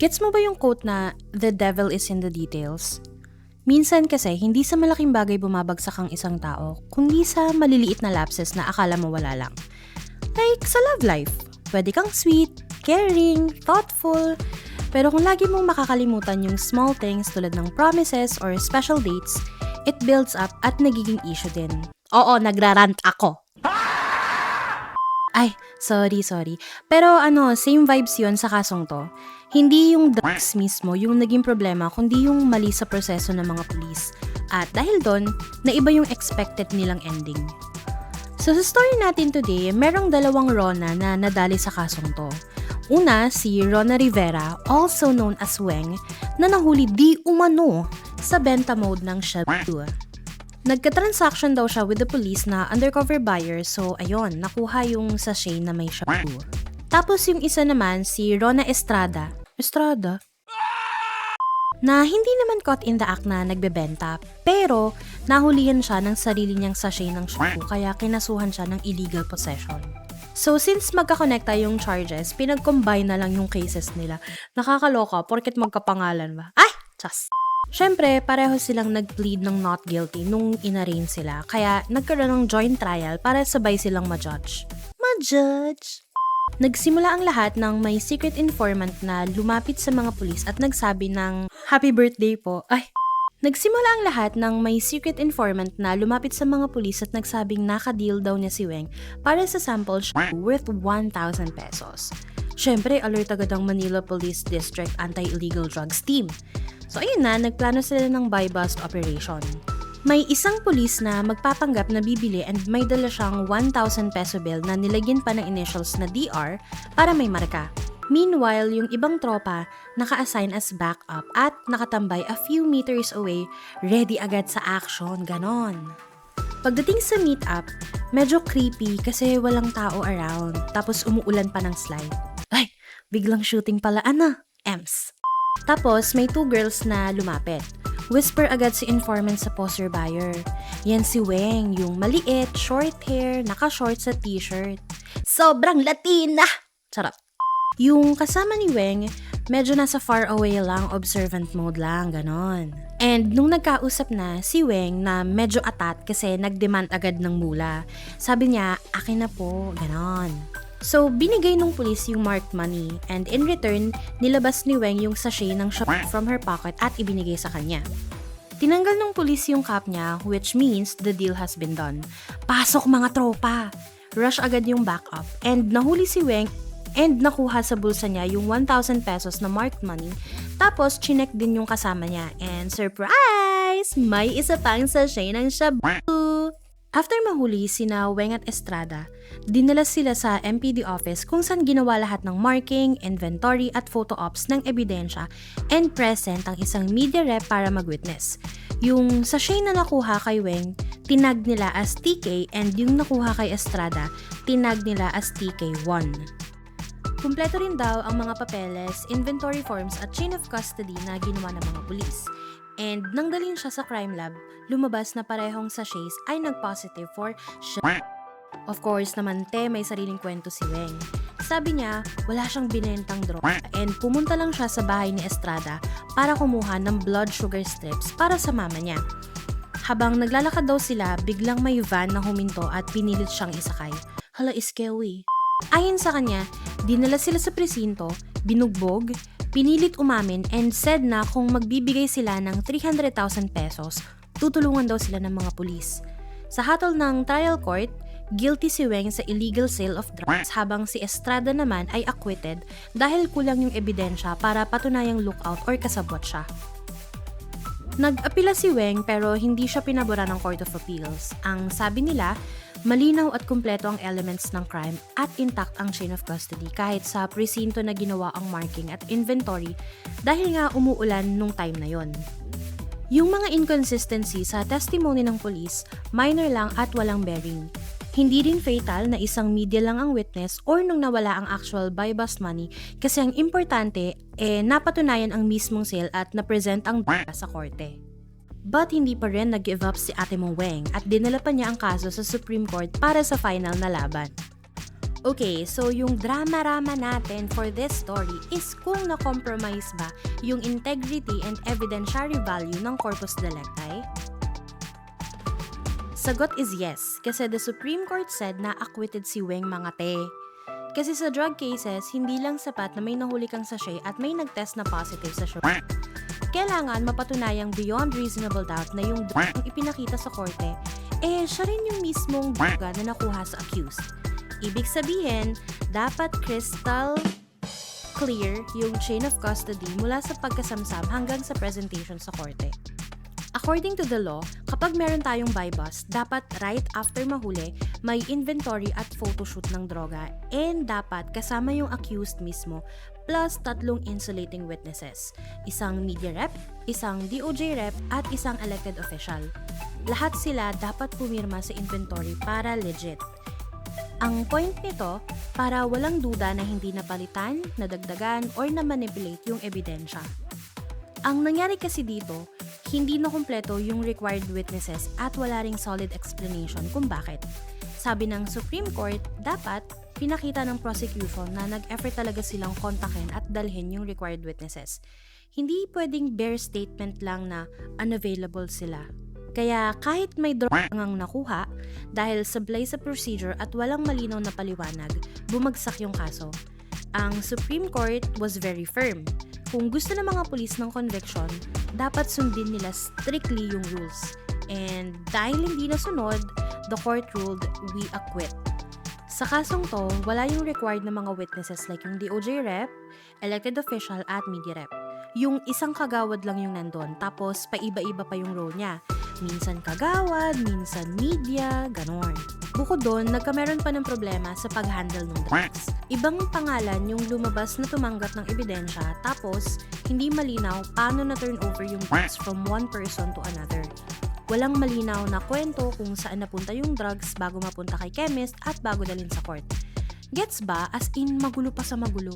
Gets mo ba yung quote na, the devil is in the details? Minsan kasi, hindi sa malaking bagay bumabagsak ang isang tao, kundi sa maliliit na lapses na akala mo wala lang. Like sa love life, pwede kang sweet, caring, thoughtful, pero kung lagi mong makakalimutan yung small things tulad ng promises or special dates, it builds up at nagiging issue din. Oo, nagrarant ako. Ay, sorry, sorry. Pero ano, same vibes yon sa kasong to. Hindi yung drugs mismo yung naging problema, kundi yung mali sa proseso ng mga pulis. At dahil doon, naiba yung expected nilang ending. So sa story natin today, merong dalawang Rona na nadali sa kasong to. Una, si Rona Rivera, also known as Weng, na nahuli di umano sa benta mode ng Shabu. Nagka-transaction daw siya with the police na undercover buyer so ayun, nakuha yung sachet na may shabu. Tapos yung isa naman, si Rona Estrada. Estrada? Na hindi naman caught in the act na nagbebenta, pero nahulihan siya ng sarili niyang sachet ng shabu kaya kinasuhan siya ng illegal possession. So since magkakonekta yung charges, pinag-combine na lang yung cases nila. Nakakaloka porket magkapangalan ba? Ay! Chas! Siyempre, pareho silang nag-plead ng not guilty nung inarraign sila, kaya nagkaroon ng joint trial para sabay silang ma-judge. Ma-judge? Nagsimula ang lahat ng may secret informant na lumapit sa mga pulis at nagsabi ng Happy birthday po. Ay, Nagsimula ang lahat ng may secret informant na lumapit sa mga pulis at nagsabing nakadeal daw niya si Weng para sa sample sh- worth 1,000 pesos. Siyempre, alert agad ang Manila Police District Anti-Illegal Drugs Team. So ayun na, nagplano sila ng buy-bust operation. May isang pulis na magpapanggap na bibili and may dala siyang 1,000 peso bill na nilagyan pa ng initials na DR para may marka. Meanwhile, yung ibang tropa naka-assign as backup at nakatambay a few meters away, ready agad sa action, ganon. Pagdating sa meet-up, medyo creepy kasi walang tao around, tapos umuulan pa ng slide. Ay, biglang shooting pala, ana, Ems. Tapos, may two girls na lumapit. Whisper agad si informant sa poster buyer. Yan si Weng, yung maliit, short hair, naka-short sa t-shirt. Sobrang Latina! Charot. Yung kasama ni Weng, medyo nasa far away lang, observant mode lang, ganon. And nung nagkausap na, si Weng na medyo atat kasi nagdemand agad ng mula. Sabi niya, akin na po, ganon. So, binigay nung pulis yung marked money and in return, nilabas ni Weng yung sachet ng shop from her pocket at ibinigay sa kanya. Tinanggal ng pulis yung cap niya which means the deal has been done. Pasok mga tropa! Rush agad yung backup and nahuli si Weng and nakuha sa bulsa niya yung 1,000 pesos na marked money tapos chinek din yung kasama niya and surprise! May isa pang sachet ng shabu! After mahuli sina Weng at Estrada, dinala sila sa MPD office kung saan ginawa lahat ng marking, inventory at photo ops ng ebidensya and present ang isang media rep para mag-witness. Yung sachet na nakuha kay Weng, tinag nila as TK and yung nakuha kay Estrada, tinag nila as TK1. Kumpleto rin daw ang mga papeles, inventory forms at chain of custody na ginawa ng mga pulis. And nang dalhin siya sa crime lab, lumabas na parehong sachets ay nag-positive for sh- Of course naman te, may sariling kwento si Weng. Sabi niya, wala siyang binentang droga and pumunta lang siya sa bahay ni Estrada para kumuha ng blood sugar strips para sa mama niya. Habang naglalakad daw sila, biglang may van na huminto at pinilit siyang isakay. Hala, iskewi. Ayon sa kanya, dinala sila sa presinto, binugbog, pinilit umamin and said na kung magbibigay sila ng 300,000 pesos, tutulungan daw sila ng mga pulis. Sa hatol ng trial court, guilty si Weng sa illegal sale of drugs habang si Estrada naman ay acquitted dahil kulang yung ebidensya para patunayang lookout or kasabwat siya. Nag-apila si Weng pero hindi siya pinabura ng Court of Appeals. Ang sabi nila, malinaw at kumpleto ang elements ng crime at intact ang chain of custody kahit sa presinto na ginawa ang marking at inventory dahil nga umuulan nung time na yon. Yung mga inconsistency sa testimony ng police, minor lang at walang bearing. Hindi din fatal na isang media lang ang witness or nung nawala ang actual buy bust money kasi ang importante eh napatunayan ang mismong sale at na-present ang sa korte. But hindi pa rin nag-give up si Ate Mong Weng at dinala pa niya ang kaso sa Supreme Court para sa final na laban. Okay, so yung drama-rama natin for this story is kung na-compromise ba yung integrity and evidentiary value ng corpus delicti? Sagot is yes, kasi the Supreme Court said na acquitted si Weng Mangate. Kasi sa drug cases, hindi lang sapat na may nahuli kang sachet at may nag-test na positive sa sugar. Kailangan mapatunayang beyond reasonable doubt na yung drug ang ipinakita sa korte, eh siya rin yung mismong droga na nakuha sa accused. Ibig sabihin, dapat crystal clear yung chain of custody mula sa pagkasamsam hanggang sa presentation sa korte. According to the law, kapag meron tayong buy bust, dapat right after mahuli, may inventory at photoshoot ng droga and dapat kasama yung accused mismo plus tatlong insulating witnesses. Isang media rep, isang DOJ rep, at isang elected official. Lahat sila dapat pumirma sa inventory para legit. Ang point nito, para walang duda na hindi napalitan, nadagdagan, or na-manipulate yung ebidensya. Ang nangyari kasi dito, hindi na kumpleto yung required witnesses at wala ring solid explanation kung bakit. Sabi ng Supreme Court, dapat pinakita ng prosecution na nag-effort talaga silang kontakin at dalhin yung required witnesses. Hindi pwedeng bare statement lang na unavailable sila. Kaya kahit may drogang nakuha, dahil sablay sa procedure at walang malinaw na paliwanag, bumagsak yung kaso. Ang Supreme Court was very firm. Kung gusto ng mga pulis ng conviction, dapat sundin nila strictly yung rules. And dahil hindi nasunod, the court ruled we acquit. Sa kasong to, wala yung required na mga witnesses like yung DOJ rep, elected official at media rep. Yung isang kagawad lang yung nandun, tapos paiba-iba pa yung role niya. Minsan kagawad, minsan media, ganon. Bukod doon, nagkameron pa ng problema sa pag-handle ng drugs. Ibang pangalan yung lumabas na tumanggap ng ebidensya tapos hindi malinaw paano na turn over yung drugs from one person to another. Walang malinaw na kwento kung saan napunta yung drugs bago mapunta kay chemist at bago dalhin sa court. Gets ba? As in, magulo pa sa magulo.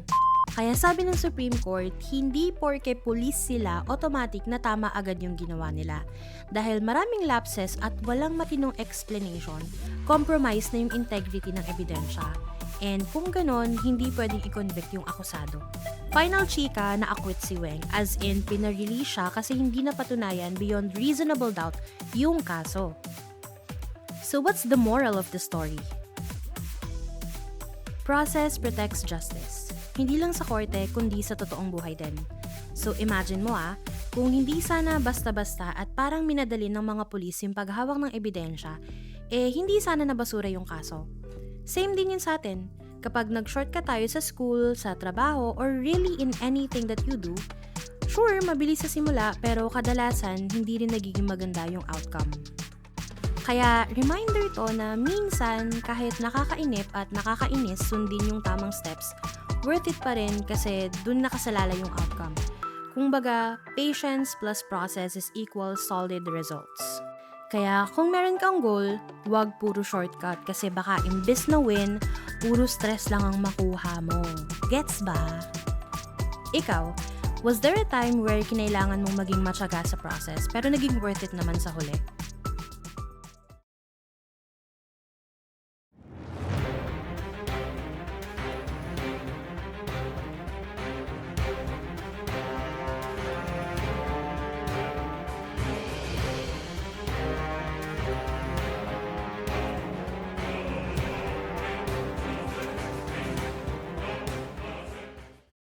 Kaya sabi ng Supreme Court, hindi porke pulis sila, automatic na tama agad yung ginawa nila. Dahil maraming lapses at walang matinong explanation, compromise na yung integrity ng ebidensya. And kung ganon, hindi pwedeng i-convict yung akusado. Final chika na acquit si Weng, as in pinarelease siya kasi hindi napatunayan beyond reasonable doubt yung kaso. So what's the moral of the story? Process protects justice. Hindi lang sa korte, kundi sa totoong buhay din. So imagine mo ah, kung hindi sana basta-basta at parang minadali ng mga pulis yung paghawak ng ebidensya, eh hindi sana nabasura yung kaso. Same din yun sa atin. Kapag nag-shortcut tayo sa school, sa trabaho, or really in anything that you do, sure, mabilis sa simula pero kadalasan hindi rin nagiging maganda yung outcome. Kaya reminder to na minsan kahit nakakainip at nakakainis sundin yung tamang steps, worth it pa rin kasi dun nakasalala yung outcome. Kung baga, patience plus process is equal solid results. Kaya kung meron kang goal, huwag puro shortcut kasi baka imbes na win, puro stress lang ang makuha mo. Gets ba? Ikaw, was there a time where kinailangan mong maging matyaga sa process pero naging worth it naman sa huli?